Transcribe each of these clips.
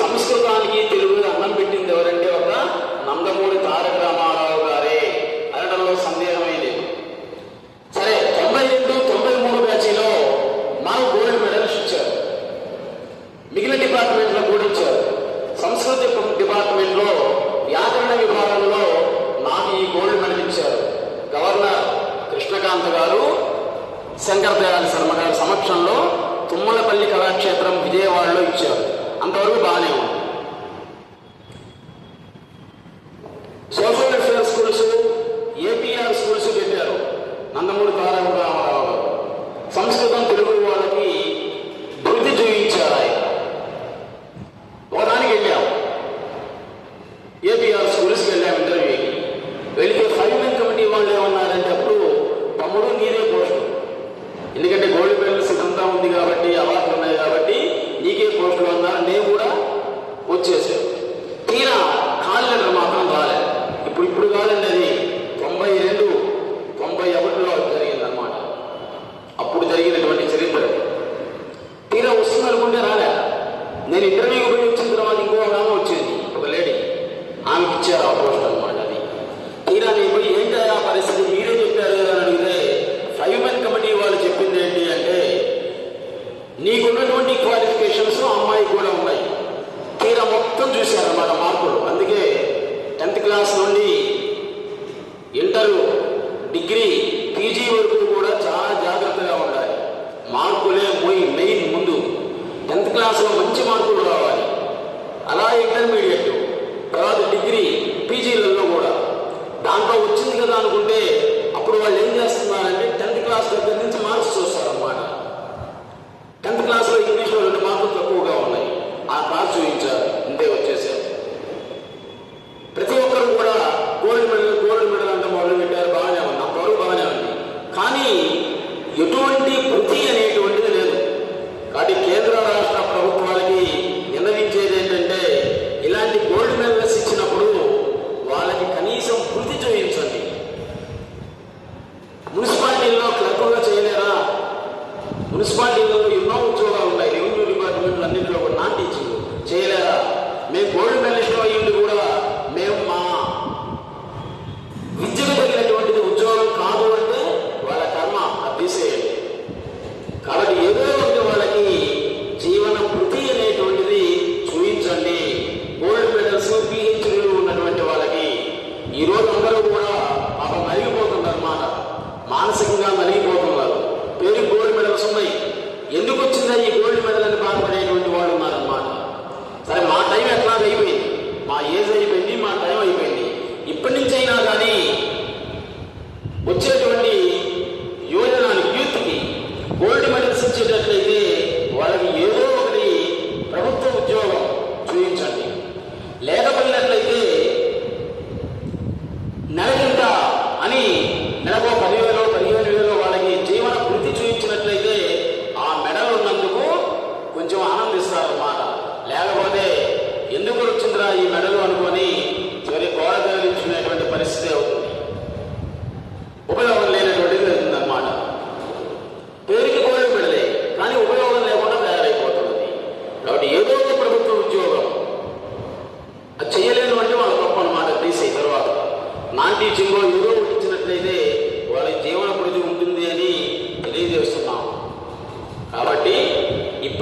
సంస్కృతానికి తెలుగు అన్నం పెట్టింది ఎవరంటే ఒక నందమూరి తారక రామారావు గారే. అనడంలో సందేహమే లేదు సరే తొంభై రెండు తొంభై మూడు బ్యాచీలో మాకు గోల్డ్ మెడల్స్ ఇచ్చారు. మిగిలిన డిపార్ట్మెంట్లో కూడా ఇచ్చారు. సంస్కృత డిపార్ట్మెంట్లో వ్యాకరణ విభాగంలో నాకు ఈ గోల్డ్ మెడల్ ఇచ్చారు. గవర్నర్ కృష్ణకాంత్ గారు శంకర్ దయాళ శర్మ గారి సమక్షంలో తుమ్మలపల్లి కళాక్షేత్రం విజయవాడలో ఇచ్చారు. அந்த வரைக்கும் பாலியம் సంవత్సరంన్నర నేను కూడా వచ్చేసాను. తీరా కాల్ లెటర్ మాత్రం కాలే. ఇప్పుడు ఇప్పుడు కాదండి అది. తొంభై రెండు తొంభై ఒకటిలో జరిగిందనమాట అప్పుడు జరిగినటువంటి చరిత్ర. తీరా వస్తుంది అనుకుంటే రాలే. నేను ఇంటర్వ్యూకి పోయి వచ్చిన తర్వాత ఇంకో ఆమె వచ్చింది. ఒక లేడీ ఆమెకి ఇచ్చారు ఆ పోస్ట్. పరీక్షలో మంచి మార్కులు రావాలి. అలా ఇంటర్మీడియట్ తర్వాత డిగ్రీ పీజీలలో కూడా. దాంట్లో వచ్చింది కదా అనుకుంటే అప్పుడు వాళ్ళు ఏం చేస్తున్నారంటే టెన్త్ క్లాస్ దగ్గర నుంచి మార్క్స్ చూస్తారన్నమాట. టెన్త్ క్లాస్లో ఇంగ్లీష్లో రెండు మార్కులు తక్కువగా ఉన్నాయి. ఆ క్లాసు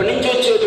你就就。